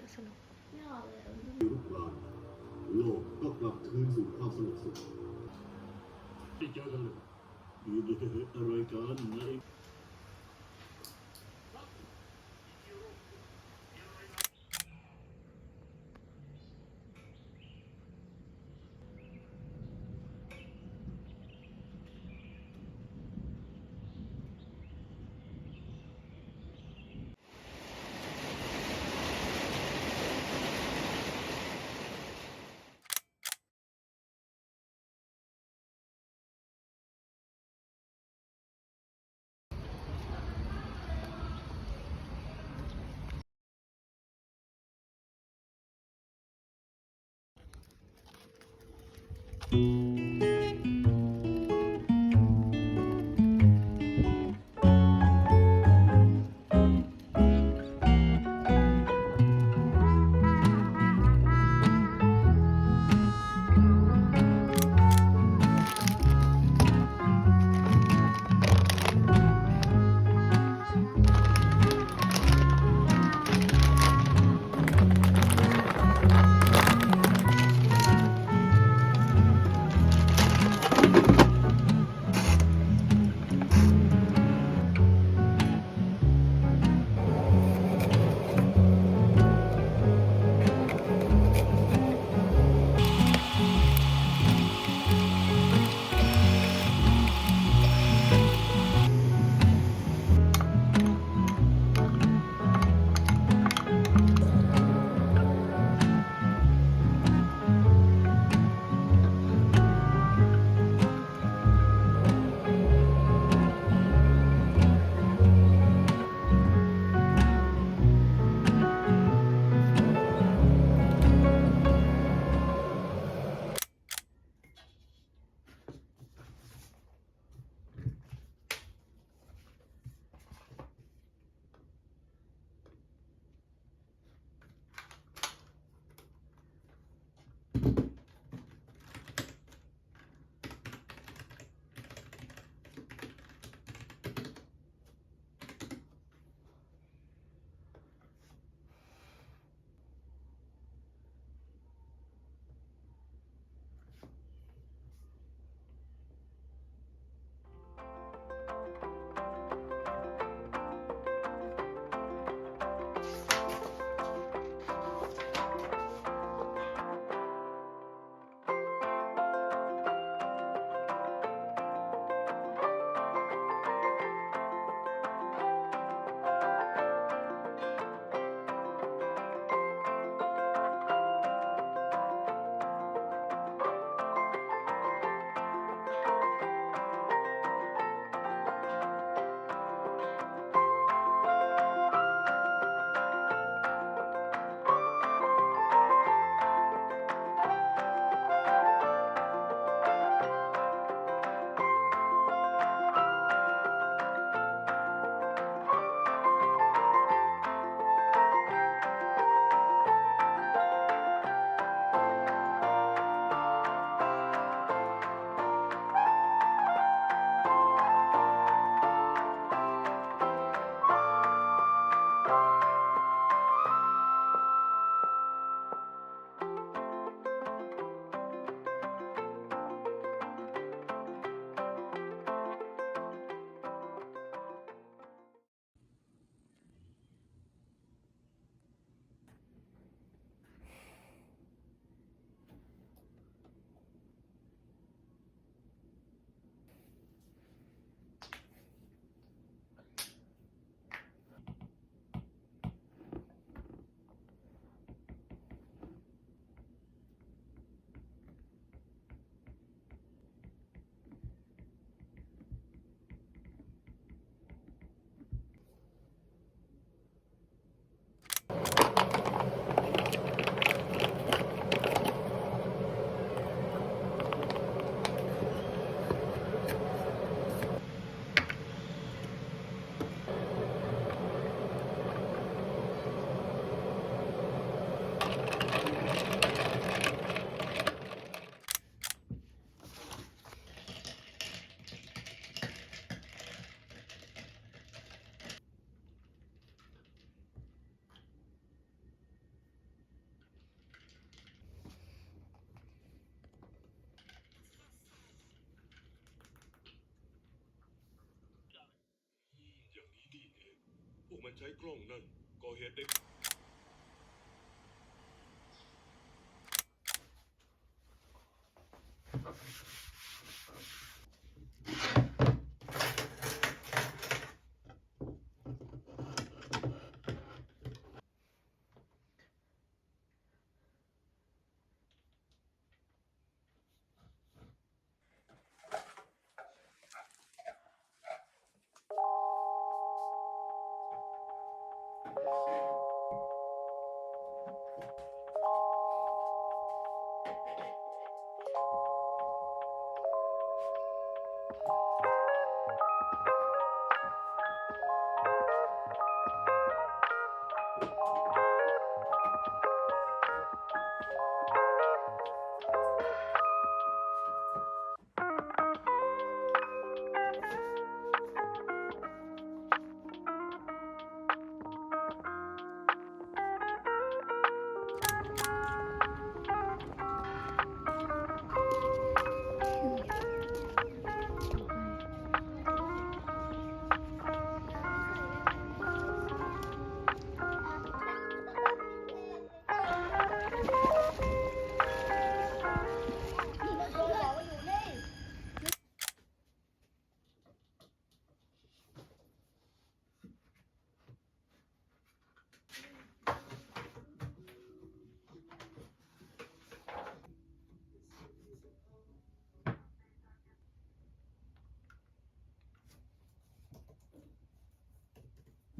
อะสนุกไม่ออกเลยรุกรานโลกก็กลับคืนสู่ความสงบสุขไม่เจอกันเลยอยู่ดีอะไรกันนะ Música พวกมันใช้กล้องนั่นก่อเหตุได้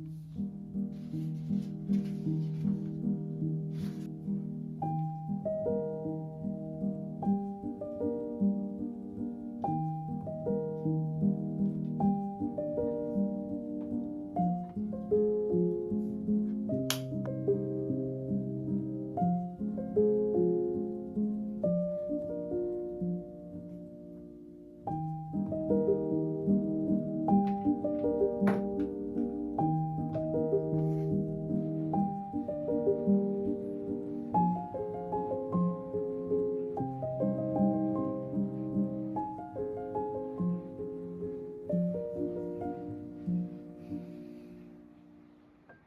เ